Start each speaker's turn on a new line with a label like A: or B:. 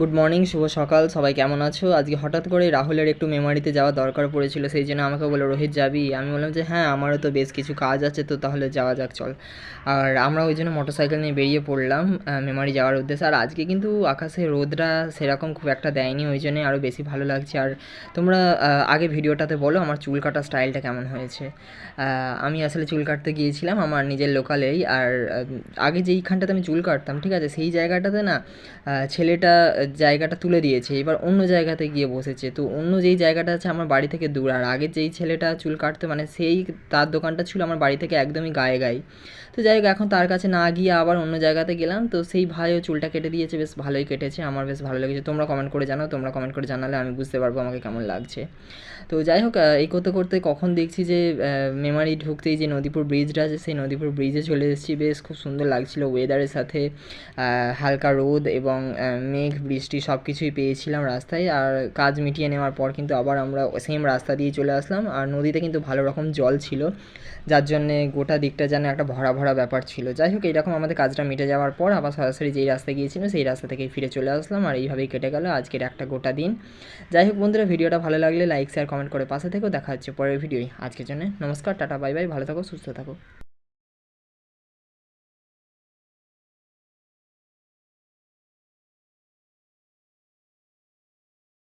A: Good morning শুভ সকাল, সবাই কেমন আছো? আজকে হঠাৎ করে রাহুলের একটু মেমারিতে যাওয়া দরকার পড়েছিল, সেই জন্য আমাকে বলল, রোহিত যাবি? আমি বললাম যে হ্যাঁ আমারও তো বেশ কিছু কাজ আছে, তো তাহলে যাওয়া যাক, চল। আর আমরা ওই জন্য মোটর সাইকেল নিয়ে বেরিয়ে পড়লাম মেমারি যাওয়ার উদ্দেশ্যে। আর আজকে কিন্তু আকাশে রোদটা সেরকম খুব একটা দেয়নি, ওই জন্যই আরও বেশি ভালো লাগছে। আর তোমরা আগে ভিডিওটাতে বলো আমার চুল কাটার স্টাইলটা কেমন হয়েছে। আমি আসলে চুল কাটতে গিয়েছিলাম আমার নিজের লোকালেই আর আগে যেইখানটাতে আমি চুল কাটতাম, ঠিক আছে, সেই জায়গাটাতে না ছেলেটা জায়গাটা তুলে দিয়েছে, এবার অন্য জায়গাতে গিয়ে বসেছে। তো অন্য যেই জায়গাটা আছে আমার বাড়ি থেকে দূর, আর আগে যেই ছেলেটা চুল কাটতো মানে সেই তার দোকানটা ছিল আমার বাড়ি থেকে একদমই গায়ে গায়ে। তো যাই হোক, এখন তার কাছে না গিয়ে আবার অন্য জায়গাতে গেলাম। তো সেই ভাইও চুলটা কেটে দিয়েছে, বেশ ভালোই কেটেছে, আমার বেশ ভালো লেগেছে। তোমরা কমেন্ট করে জানাও, তোমরা কমেন্ট করে জানালে আমি বুঝতে পারব আমাকে কেমন লাগছে। তো যাই হোক এই করতে করতে কখন দেখছি যে মেমারি ঢুকতেই যে নদীপুর ব্রিজটা আছে, সেই নদীপুর ব্রিজে চলে এসেছি। বেশ খুব সুন্দর লাগছিল ওয়েদারের সাথে হালকা রোদ এবং মেঘ বৃষ্টি সব কিছুই পেয়েছিলাম রাস্তায় আর কাজ মিটিয়ে নেওয়ার পর কিন্তু আবার আমরা সেম রাস্তা দিয়ে চলে আসলাম আর নদীতে কিন্তু ভালো রকম জল ছিল। যার জন্যে গোটা দিকটা যেন একটা ভরা ভরা ব্যাপার ছিল। যাই হোক, এইরকম আমাদের কাজটা মিটে যাওয়ার পর আবার সরাসরি যেই রাস্তায় গিয়েছিলাম সেই রাস্তা থেকেই ফিরে চলে আসলাম আর এইভাবেই কেটে গেল আজকের একটা গোটা দিন। যাই হোক বন্ধুরা, ভিডিওটা ভালো লাগলে লাইক শেয়ার কমেন্ট করে পাশে থেকেও দেখা হচ্ছে পরের ভিডিওই। আজকের জন্য নমস্কার, টাটা বাই বাই ভালো থাকো, সুস্থ থাকো।